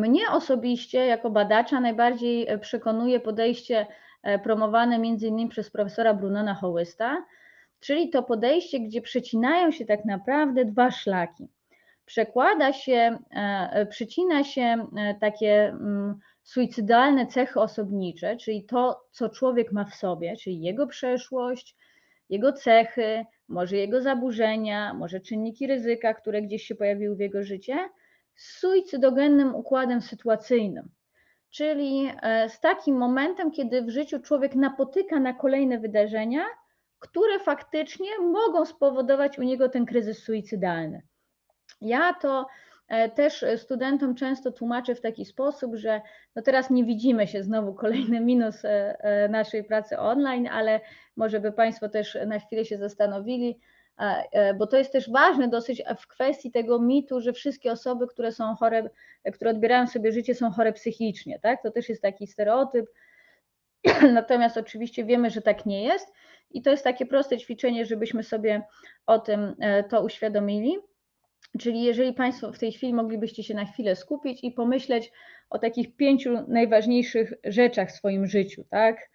Mnie osobiście jako badacza najbardziej e, przekonuje podejście e, promowane między innymi przez profesora Brunona Hołysta, czyli to podejście, gdzie przecinają się tak naprawdę dwa szlaki. Przekłada się, e, przycina się takie mm, suicydalne cechy osobnicze, czyli to, co człowiek ma w sobie, czyli jego przeszłość, jego cechy, może jego zaburzenia, może czynniki ryzyka, które gdzieś się pojawiły w jego życie, z suicydogennym układem sytuacyjnym, czyli e, z takim momentem, kiedy w życiu człowiek napotyka na kolejne wydarzenia, które faktycznie mogą spowodować u niego ten kryzys suicydalny. Ja to e, też studentom często tłumaczę w taki sposób, że no teraz nie widzimy się, znowu kolejny minus e, naszej pracy online, ale może by Państwo też na chwilę się zastanowili, bo to jest też ważne dosyć w kwestii tego mitu, że wszystkie osoby, które są chore, które odbierają sobie życie, są chore psychicznie, tak? To też jest taki stereotyp. Natomiast oczywiście wiemy, że tak nie jest i to jest takie proste ćwiczenie, żebyśmy sobie o tym e, to uświadomili. Czyli jeżeli Państwo w tej chwili moglibyście się na chwilę skupić i pomyśleć o takich pięciu najważniejszych rzeczach w swoim życiu, tak?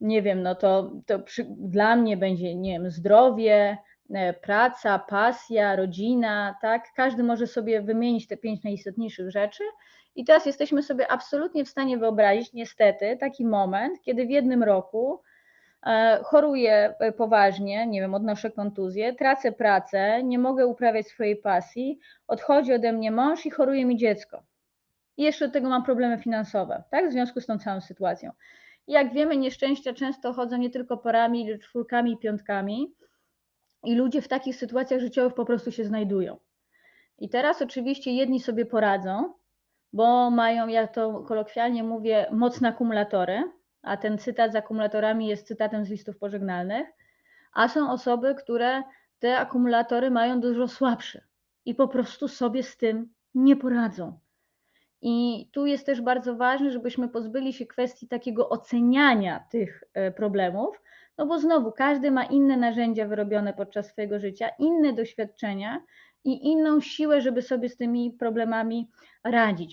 Nie wiem, no to, to przy, dla mnie będzie, nie wiem, zdrowie, E, praca, pasja, rodzina, tak? Każdy może sobie wymienić te pięć najistotniejszych rzeczy. I teraz jesteśmy sobie absolutnie w stanie wyobrazić, niestety, taki moment, kiedy w jednym roku e, choruję e, poważnie, nie wiem, odnoszę kontuzję, tracę pracę, nie mogę uprawiać swojej pasji, odchodzi ode mnie mąż i choruje mi dziecko. I jeszcze do tego mam problemy finansowe, tak? W związku z tą całą sytuacją. I jak wiemy, nieszczęścia często chodzą nie tylko parami, lecz czwórkami i piątkami. I ludzie w takich sytuacjach życiowych po prostu się znajdują. I teraz oczywiście jedni sobie poradzą, bo mają, ja to kolokwialnie mówię, mocne akumulatory, a ten cytat z akumulatorami jest cytatem z listów pożegnalnych, a są osoby, które te akumulatory mają dużo słabsze i po prostu sobie z tym nie poradzą. I tu jest też bardzo ważne, żebyśmy pozbyli się kwestii takiego oceniania tych e, problemów, no bo znowu każdy ma inne narzędzia wyrobione podczas swojego życia, inne doświadczenia i inną siłę, żeby sobie z tymi problemami radzić.